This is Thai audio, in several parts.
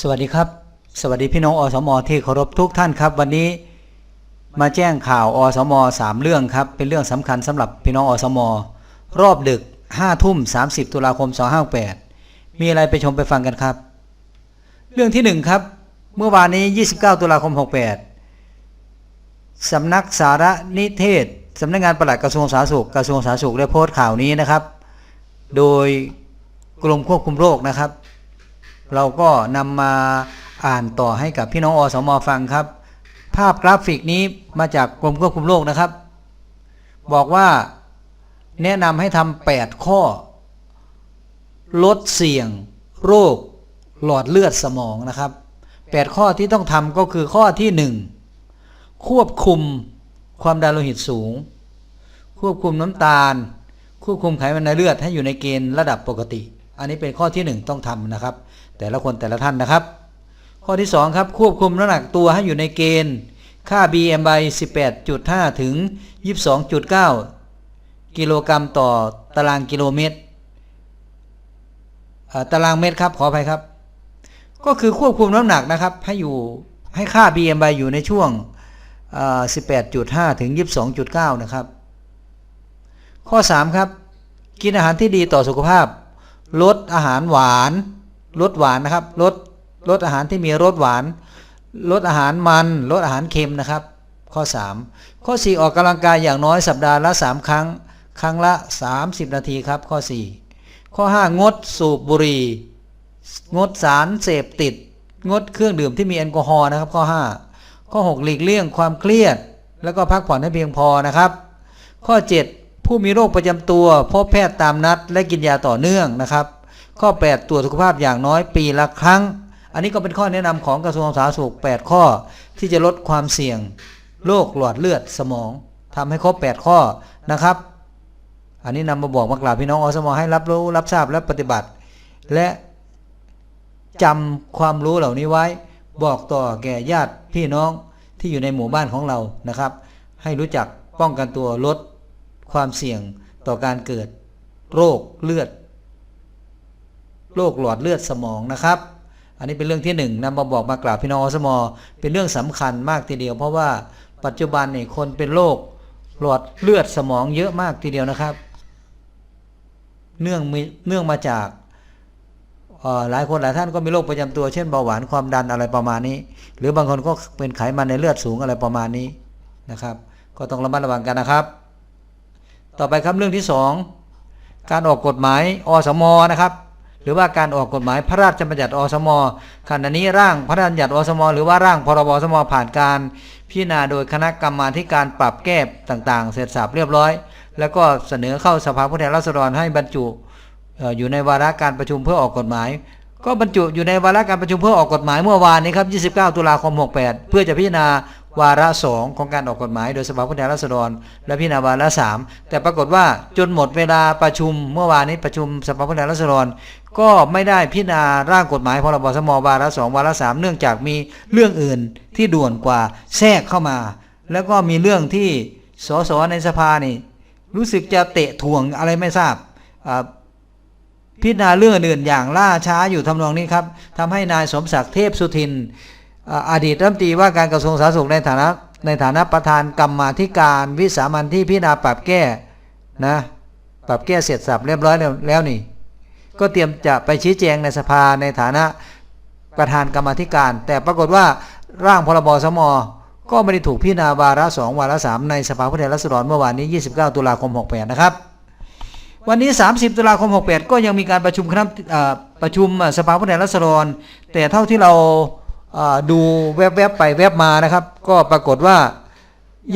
สวัสดีครับ สวัสดีพี่น้องอสมอที่เคารพทุกท่านครับ วันนี้มาแจ้งข่าวอสมอสามเรื่องครับ เป็นเรื่องสำคัญสำหรับพี่น้องอสมอรอบดึก5ทุ่ม30ตุลาคม258มีอะไรไปชมไปฟังกันครับ เรื่องที่หนึ่งครับ เมื่อวานนี้29ตุลาคม68สำนักสารนิเทศสำนักงานปลัดกระทรวงสาธารณสุขกระทรวงสาธารณสุขได้โพสต์ข่าวนี้นะครับ โดยกรมควบคุมโรคนะครับ เราก็นำมาอ่านต่อให้กับพี่น้องอสมฟังครับ ภาพกราฟิกนี้มาจากกรมควบคุมโรคนะครับ บอกว่าแนะนำให้ทำ8ข้อ ลดเสี่ยง โรค หลอดเลือดสมองนะครับ 8 ข้อที่ต้องทำก็คือข้อที่ 1 ควบคุมความดันโลหิตสูง ควบคุมน้ำตาล ควบคุมไขมันในเลือดให้อยู่ในเกณฑ์ระดับปกติ อันนี้เป็นข้อที่ 1 ต้องทำนะครับ แต่ละคนแต่ละท่านนะครับ ข้อที่ 2 ครับควบคุมน้ำหนักตัวให้อยู่ในเกณฑ์ ค่า BMI 18.5 ถึง 22.9 กิโลกรัมต่อตารางกิโลเมตรตารางเมตรครับขออภัยครับ ก็คือควบคุมน้ำหนักนะครับให้อยู่ให้ค่า BMI อยู่ในช่วง 18.5 ถึง 22.9 นะครับ ข้อ 3 ครับ กินอาหารที่ดีต่อสุขภาพ ลดอาหารหวานลดหวานนะครับลดลดอาหารที่มีรสหวานลดอาหารมันลดอาหารเค็มนะครับ ข้อ 3 ข้อ 4 ออกกำลังกายอย่างน้อยสัปดาห์ละ 3 ครั้ง ครั้งละ 30 นาทีครับ ข้อ 4 ข้อ 5 งดสูบบุหรี่ งดสารเสพติด งดเครื่องดื่มที่มีแอลกอฮอล์นะครับ ข้อ 5 ข้อ 6 หลีกเลี่ยงความเครียด แล้วก็พักผ่อนให้เพียงพอนะครับ ข้อ 7 ผู้มีโรคประจำตัวพบแพทย์ตามนัด และกินยาต่อเนื่องนะครับ ข้อ 8 ตรวจสุขภาพอย่างน้อยปีละครั้ง อันนี้ก็เป็นข้อแนะนำของกระทรวงสาธารณสุข 8 ข้อที่จะลดความเสี่ยงโรคหลอดเลือดสมองทำให้ครบ 8 ข้อนะครับ อันนี้นำมาบอกมากล่าวพี่น้องอสมอให้รับรู้รับทราบและปฏิบัติ และจำความรู้เหล่านี้ไว้ บอกต่อแก่ญาติพี่น้องที่อยู่ในหมู่บ้านของเรานะครับ ให้รู้จักป้องกันตัวลด ความเสี่ยงต่อการเกิดโรคเลือด โรคหลอดเลือดสมองนะครับ อันนี้เป็นเรื่องที่หนึ่งนำมาบอกมากล่าวพี่น้องอสมอเป็นเรื่องสำคัญมากทีเดียว เพราะว่าปัจจุบันนี่คนเป็นโรคหลอดเลือดสมองเยอะมากทีเดียวนะครับ เนื่องมีเนื่องมาจากหลายคนหลายท่านก็มีโรคประจำตัวเช่นเบาหวานความดันอะไรประมาณนี้ หรือบางคนก็เป็นไขมันในเลือดสูงอะไรประมาณนี้นะครับ ก็ต้องระมัดระวังกันนะครับ ต่อไปครับเรื่องที่สองการออกกฎหมายอสมนะครับ หรือว่าการออกกฎหมายพระราชบัญญัติอสมขณะนี้ร่างพระราชบัญญัติอสม หรือว่าร่างพรบอสมผ่านการพิจารณาโดยคณะกรรมาการปรับแก้ต่างๆ เสร็จสับเรียบร้อย แล้วก็เสนอเข้าสภาผู้แทนราษฎรให้บรรจุอยู่ในวาระการประชุมเพื่อออกกฎหมาย ก็บรรจุอยู่ในวาระการประชุมเพื่อออกกฎหมายเมื่อวานนี้ครับ 29 ตุลาคม 68 เพื่อจะพิจารณา วาระสองของการออกกฎหมายโดยสภาผู้แทนราษฎร และพิจารณาวาระสามแต่ปรากฏว่าจนหมดเวลาประชุมเมื่อวานนี้ประชุมสภาผู้แทนราษฎร ก็ไม่ได้พิจารณาร่างกฎหมายพรบสมวาระสองวาระสามเนื่องจากมีเรื่องอื่นที่ด่วนกว่าแทรกเข้ามา แล้วก็มีเรื่องที่สสในสภานี่รู้สึกจะเตะถ่วงอะไรไม่ทราบพิจารณาเรื่องอื่นอย่างล่าช้าอยู่ทำนองนี้ครับทำให้นายสมศักดิ์เทพสุทิน อดีตรัฐมนตรีว่าการกระทรวงสาธารณสุขในฐานะในฐานะประธานกรรมาธิการวิสามันที่พิจารณาปรับแก้นะปรับแก้เสร็จสับเรียบร้อยแล้วแล้วนี่ ก็เตรียมจะไปชี้แจงในสภาในฐานะประธานกรรมาธิการ แต่ปรากฏว่าร่างพรบสมก็ไม่ได้ถูกพิจารณาวาระสองวาระสามในสภาผู้แทนราษฎรเมื่อวานนี้ 29 ตุลาคม 68 นะครับ วันนี้ 30 ตุลาคม 68 ก็ยังมีการประชุมคณะประชุมสภาผู้แทนราษฎร แต่เท่าที่เรา ดูแวบๆไปแวบมานะครับ ก็ปรากฏว่า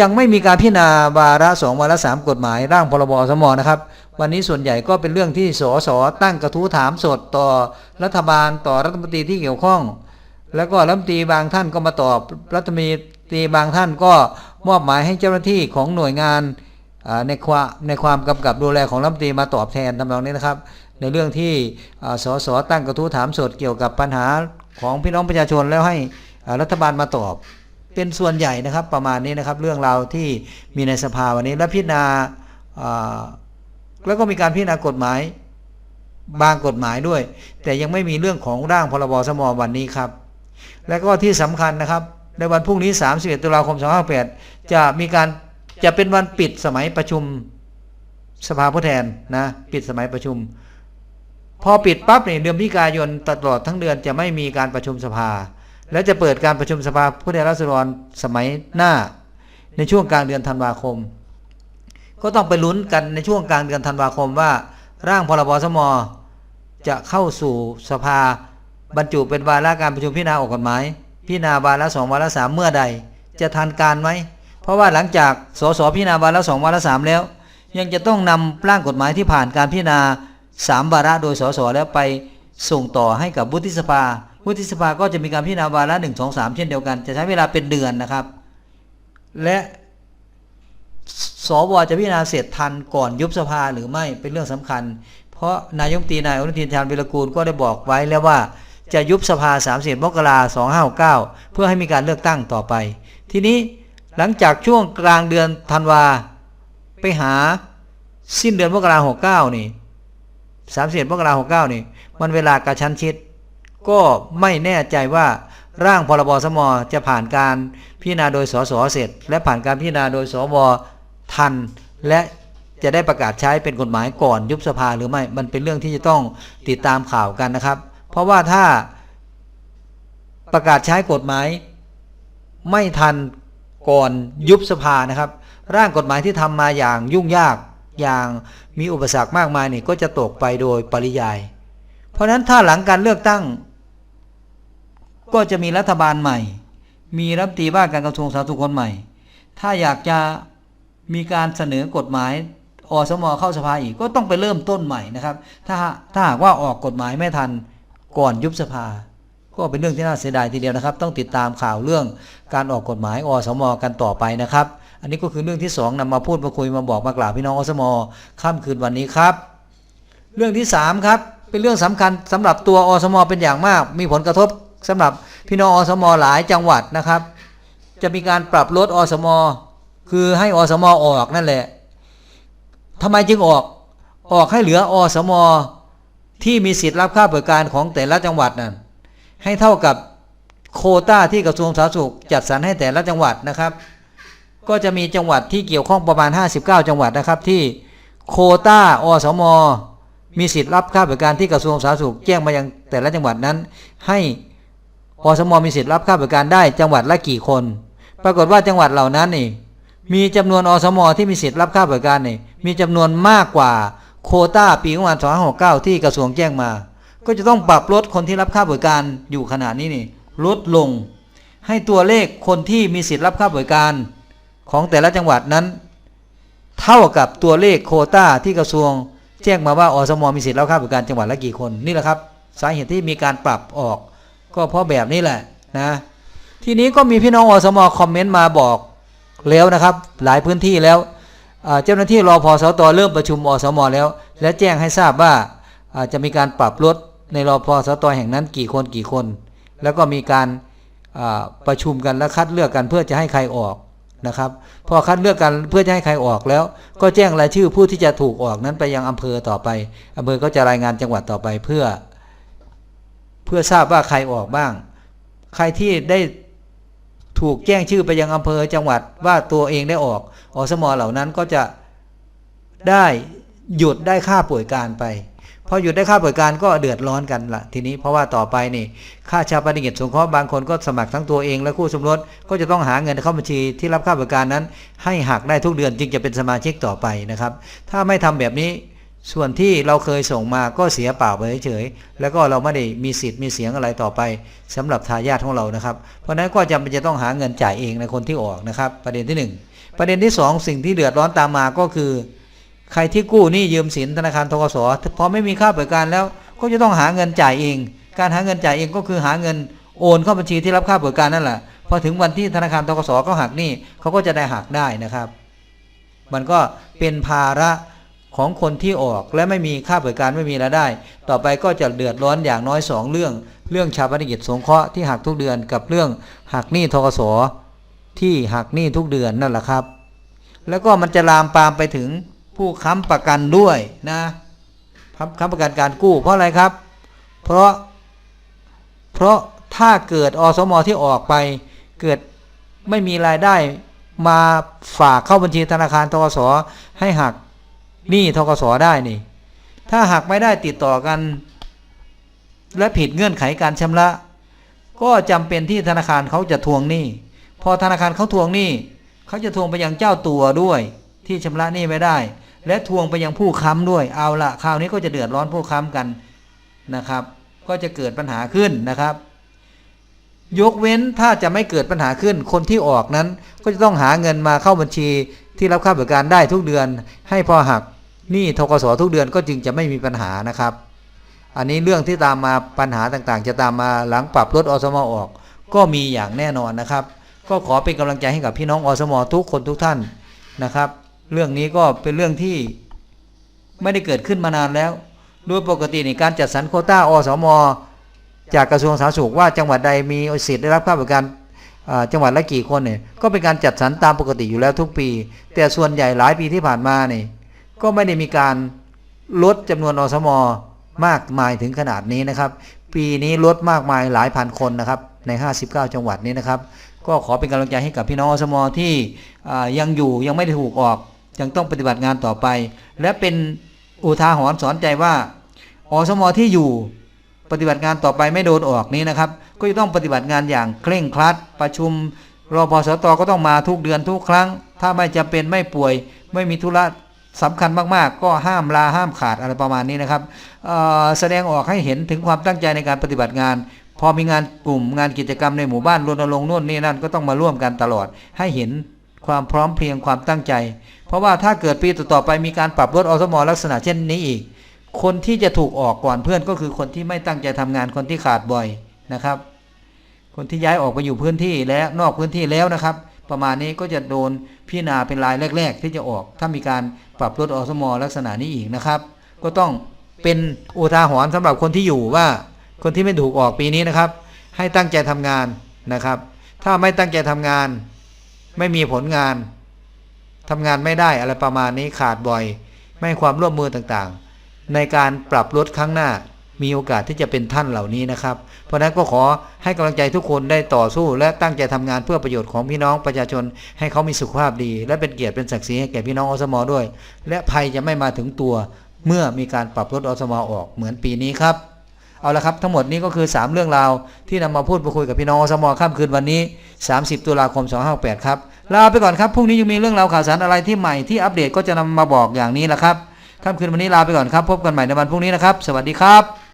ยังไม่มีการพิจารณาวาระสองวาระสามกฎหมาย ร่างพรบสมนะครับ วันนี้ส่วนใหญ่ก็เป็นเรื่องที่สสตั้งกระทู้ถามสดต่อรัฐบาลต่อรัฐมนตรีที่เกี่ยวข้อง แล้วก็รัฐมนตรีบางท่านก็มาตอบรัฐมนตรีบางท่านก็มอบหมายให้เจ้าหน้าที่ของหน่วยงานในความในความกำกับดูแลของรัฐมนตรีมาตอบแทนทำนองนี้นะครับ ในเรื่องที่สสตั้งกระทู้ถามสดเกี่ยวกับปัญหา ของพี่น้องประชาชนแล้วให้รัฐบาลมาตอบ เป็นส่วนใหญ่นะครับประมาณนี้นะครับ เรื่องราวที่มีในสภาวันนี้และพิจารณาแล้วก็มีการพิจารณากฎหมายบางกฎหมายด้วย แต่ยังไม่มีเรื่องของร่างพรบสมวันนี้ครับ และก็ที่สำคัญนะครับ ในวันพรุ่งนี้ 31 ตุลาคม 2568จะมีการจะเป็นวันปิดสมัยประชุมสภาผู้แทนนะ ปิดสมัยประชุม พอปิดปั๊บเนี่ยเดือนพฤศจิกายนตลอดทั้งเดือนจะไม่มีการประชุมสภา และจะเปิดการประชุมสภาผู้แทนราษฎรสมัยหน้า ในช่วงกลางเดือนธันวาคม ก็ต้องไปลุ้นกันในช่วงกลางเดือนธันวาคมว่า ร่างพรบสมจะเข้าสู่สภาบรรจุเป็นวาระการประชุมพิจารณาออกกฎหมายพิจารณาวาระสองวาระสามเมื่อใด จะทันการไหมเพราะว่าหลังจากสสพิจารณาวาระสองวาระสามแล้ว ยังจะต้องนำร่างกฎหมายที่ผ่านการพิจารณา สามวาระโดยสสแล้วไปส่งต่อให้กับวุฒิสภาวุฒิสภาก็จะมีการพิจารณาวาระหนึ่งสองสามเช่นเดียวกัน จะใช้เวลาเป็นเดือนนะครับ และสวจะพิจารณาเสร็จทันก่อนยุบสภาหรือไม่เป็นเรื่องสำคัญ เพราะนายมตีนายอนุทินชาญวิรกูลก็ได้บอกไว้แล้วว่าจะยุบสภา3 1มกราสองห้าเก้าเพื่อให้มีการเลือกตั้งต่อไป ทีนี้หลังจากช่วงกลางเดือนธันวาไปหาสิ้นเดือนมกราหกเก้านี่ สามสิบมกราหกเก้านี่ มันเวลากระชั้นชิด ก็ไม่แน่ใจว่าร่างพรบสมจะผ่านการพิจารณาโดยสสเสร็จ และผ่านการพิจารณาโดยสวทัน และจะได้ประกาศใช้เป็นกฎหมายก่อนยุบสภาหรือไม่มันเป็นเรื่องที่จะต้องติดตามข่าวกันนะครับ เพราะว่าถ้าประกาศใช้กฎหมายไม่ทันก่อนยุบสภานะครับ ร่างกฎหมายที่ทำมาอย่างยุ่งยาก อย่างมีอุปสรรคมากมายนี่ก็จะตกไปโดยปริยาย เพราะฉะนั้นถ้าหลังการเลือกตั้ง ก็จะมีรัฐบาลใหม่ มีรัฐมนตรีว่าการกระทรวงสาธารณสุขคนใหม่ ถ้าอยากจะมีการเสนอกฎหมายอสมเข้าสภาอีกก็ต้องไปเริ่มต้นใหม่นะครับ ถ้าถ้าหากว่าออกกฎหมายไม่ทันก่อนยุบสภา ก็เป็นเรื่องที่น่าเสียดายทีเดียวนะครับ ต้องติดตามข่าวเรื่องการออกกฎหมายอสมกันต่อไปนะครับ อันนี้ก็คือเรื่องที่สองนำมาพูดมาคุยมาบอกมากล่าวพี่น้องอสมค่ำคืนวันนี้ครับ เรื่องที่สามครับ เป็นเรื่องสำคัญสำหรับตัวอสมเป็นอย่างมาก มีผลกระทบสำหรับพี่น้องอสมหลายจังหวัดนะครับ จะมีการปรับลดอสมคือให้อสมออกนั่นแหละทำไมจึงออกออกให้เหลืออสมที่มีสิทธิ์รับค่าบริการของแต่ละจังหวัดนั่นให้เท่ากับโคต้าที่กระทรวงสาธารณสุขจัดสรรให้แต่ละจังหวัดนะครับ ก็จะมีจังหวัดที่เกี่ยวข้องประมาณ 59 จังหวัดนะครับที่โคต้าอสม มีสิทธิ์รับค่าบริการที่กระทรวงสาธารณสุขแจ้งมายังแต่ละจังหวัดนั้น ให้อสม มีสิทธิ์รับค่าบริการได้จังหวัดละกี่คน ปรากฏว่าจังหวัดเหล่านั้นนี่มีจำนวนอสม ที่มีสิทธิ์รับค่าบริการนี่มีจำนวนมากกว่าโคต้าปีงบประมาณ2569 ที่กระทรวงแจ้งมา ก็จะต้องปรับลดคนที่รับค่าบริการอยู่ขนาดนี้นี่ลดลง ให้ตัวเลขคนที่มีสิทธิ์รับค่าบริการ ของแต่ละจังหวัดนั้น เท่ากับตัวเลขโคต้าที่กระทรวง แจ้งมาว่าอสมมีสิทธิ์รับค่าบริการจังหวัดละกี่คนนี่แหละครับ สาเหตุที่มีการปรับออก ก็เพราะแบบนี้แหละนะทีนี้ก็มีพี่น้องอสมคอมเมนต์มาบอกแล้วนะครับ หลายพื้นที่แล้วเจ้าหน้าที่รอพอสตเริ่มประชุมอสมแล้ว และแจ้งให้ทราบว่าจะมีการปรับลดในรอพอสตแห่งนั้นกี่คนกี่คน แล้วก็มีการประชุมกันและคัดเลือกกันเพื่อจะให้ใครออก นะครับ พอคัดเลือกกันเพื่อจะให้ใครออกแล้ว ก็แจ้งรายชื่อผู้ที่จะถูกออกนั้นไปยังอำเภอต่อไปอำเภอก็จะรายงานจังหวัดต่อไปเพื่อ เพื่อทราบว่าใครออกบ้าง ใครที่ได้ถูกแจ้งชื่อไปยังอำเภอจังหวัดว่าตัวเองได้ออกอสมเหล่านั้นก็จะได้หยุดได้ค่าป่วยการไป พอหยุดได้ค่าป่วยการก็เดือดร้อนกันละทีนี้เพราะว่าต่อไปนี่ค่าชาปนกิจสงเคราะห์บางคนก็สมัครทั้งตัวเองและคู่สมรสก็จะต้องหาเงินเข้าบัญชีที่รับค่าบริการนั้น ให้หักได้ทุกเดือนจึงจะเป็นสมาชิกต่อไปนะครับ ถ้าไม่ทำแบบนี้ส่วนที่เราเคยส่งมาก็เสียเปล่าไปเฉยๆ แล้วก็เราไม่ได้มีสิทธิ์มีเสียงอะไรต่อไปสำหรับทายาทของเรานะครับ เพราะฉะนั้นก็จำเป็นจะต้องหาเงินจ่ายเองในคนที่ออกนะครับ ประเด็นที่หนึ่งประเด็นที่สองสิ่งที่เดือดร้อนตามมาก็คือ ใครที่กู้หนี้ยืมสินธนาคารทกสพอไม่มีค่าบริการแล้วก็จะต้องหาเงินจ่ายเอง การหาเงินจ่ายเองก็คือหาเงินโอนเข้าบัญชีที่รับค่าบริการนั่นแหละพอถึงวันที่ธนาคารทกสก็หักหนี้เขาก็จะได้หักได้นะครับ มันก็เป็นภาระของคนที่ออกและไม่มีค่าบริการไม่มีรายได้ ต่อไปก็จะเดือดร้อนอย่างน้อยสองเรื่อง เรื่องชาปนกิจสงเคราะห์ที่หักทุกเดือนกับเรื่องหักหนี้ทกสที่หักหนี้ทุกเดือนนั่นแหละครับ แล้วก็มันจะลามปามไปถึง ผู้ค้ำประกันด้วยนะค้ำค้ำประกันการกู้ เพราะอะไรครับ เพราะเพราะถ้าเกิดอสมที่ออกไป เกิดไม่มีรายได้มาฝากเข้าบัญชีธนาคารทกสให้หักหนี้ทกสได้นี่ ถ้าหักไม่ได้ติดต่อกัน และผิดเงื่อนไขการชำระ ก็จำเป็นที่ธนาคารเขาจะทวงหนี้พอธนาคารเขาทวงหนี้เขาจะทวงไปยังเจ้าตัวด้วยที่ชำระหนี้ไม่ได้ และทวงไปยังผู้ค้ำด้วยเอาละคราวนี้ก็จะเดือดร้อนผู้ค้ำกันนะครับ ก็จะเกิดปัญหาขึ้นนะครับ ยกเว้นถ้าจะไม่เกิดปัญหาขึ้น คนที่ออกนั้น ก็จะต้องหาเงินมาเข้าบัญชีที่รับค่าบริการได้ทุกเดือน ให้พอหักหนี้ทกสทุกเดือนก็จึงจะไม่มีปัญหานะครับ อันนี้เรื่องที่ตามมาปัญหาต่างๆ จะตามมาหลังปรับลดอสมออก ก็มีอย่างแน่นอนนะครับ ก็ขอเป็นกำลังใจให้กับพี่น้องอสมทุกคนทุกท่านนะครับ เรื่องนี้ก็เป็นเรื่องที่ไม่ได้เกิดขึ้นมานานแล้ว โดยปกติในการจัดสรรโคต้าอสม จากกระทรวงสาธารณสุขว่าจังหวัดใดมีสิทธิ์ได้รับค่าบริการจังหวัดละกี่คนเนี่ยก็เป็นการจัดสรรตามปกติอยู่แล้วทุกปี แต่ส่วนใหญ่หลายปีที่ผ่านมาเนี่ยก็ไม่ได้มีการลดจำนวนอสม มากมายถึงขนาดนี้นะครับ ปีนี้ลดมากมายหลายพันคนนะครับใน 59 จังหวัดนี้นะครับ ก็ขอเป็นกำลังใจให้กับพี่น้องอสมที่ยังอยู่ยังไม่ได้ถูกออก ยังต้องปฏิบัติงานต่อไป และเป็นอุทาหรณ์สอนใจว่าอสมที่อยู่ปฏิบัติงานต่อไปไม่โดนออกนี้นะครับ ก็จะต้องปฏิบัติงานอย่างเคร่งครัด ประชุมรอพสตก็ต้องมาทุกเดือนทุกครั้ง ถ้าไม่จำเป็นไม่ป่วย ไม่มีธุระสำคัญมากๆ ก็ห้ามลาห้ามขาดอะไรประมาณนี้นะครับแสดงออกให้เห็นถึงความตั้งใจในการปฏิบัติงาน พอมีงานกลุ่มงานกิจกรรมในหมู่บ้านรณรงค์นู่นนี่นั่นก็ต้องมาร่วมกันตลอดให้เห็น ความพร้อมเพรียงความตั้งใจ เพราะว่าถ้าเกิดปีต่อๆไปมีการปรับลดอสมลักษณะเช่นนี้อีก คนที่จะถูกออกก่อนเพื่อนก็คือคนที่ไม่ตั้งใจทำงานคนที่ขาดบ่อยนะครับ คนที่ย้ายออกไปอยู่พื้นที่และนอกพื้นที่แล้วนะครับ ประมาณนี้ก็จะโดนพิจารณาเป็นรายแรก ๆ ที่จะออก ถ้ามีการปรับลดอสมลักษณะนี้อีกนะครับ ก็ต้องเป็นอุทาหรณ์สำหรับคนที่อยู่ว่า คนที่ไม่ถูกออกปีนี้นะครับ ให้ตั้งใจทำงานนะครับ ถ้าไม่ตั้งใจทำงาน ไม่มีผลงานทำงานไม่ได้อะไรประมาณนี้ขาดบ่อย ไม่ให้ความร่วมมือต่างๆ ในการปรับลดครั้งหน้ามีโอกาสที่จะเป็นท่านเหล่านี้นะครับ เพราะนั้นก็ขอให้กำลังใจทุกคนได้ต่อสู้ และตั้งใจทำงานเพื่อประโยชน์ของพี่น้องประชาชน ให้เขามีสุขภาพดี และเป็นเกียรติเป็นศักดิ์ศรีให้แก่พี่น้องอสมอด้วย และภัยจะไม่มาถึงตัว เมื่อมีการปรับลดอสมอออกเหมือนปีนี้ครับ เอาละครับทั้งหมดนี้ก็คือ 3 เรื่องราว ที่นำมาพูดมาคุยกับพี่น้องสมอค่ำคืนวันนี้ 30 ตุลาคม 258 ครับลาไปก่อนครับพรุ่งนี้ยังมีเรื่องราวข่าวสารอะไรที่ใหม่ที่อัปเดตก็จะนำมาบอกอย่างนี้แหละครับค่ำคืนวันนี้ลาไปก่อนครับ พบกันใหม่ในวันพรุ่งนี้นะครับ สวัสดีครับ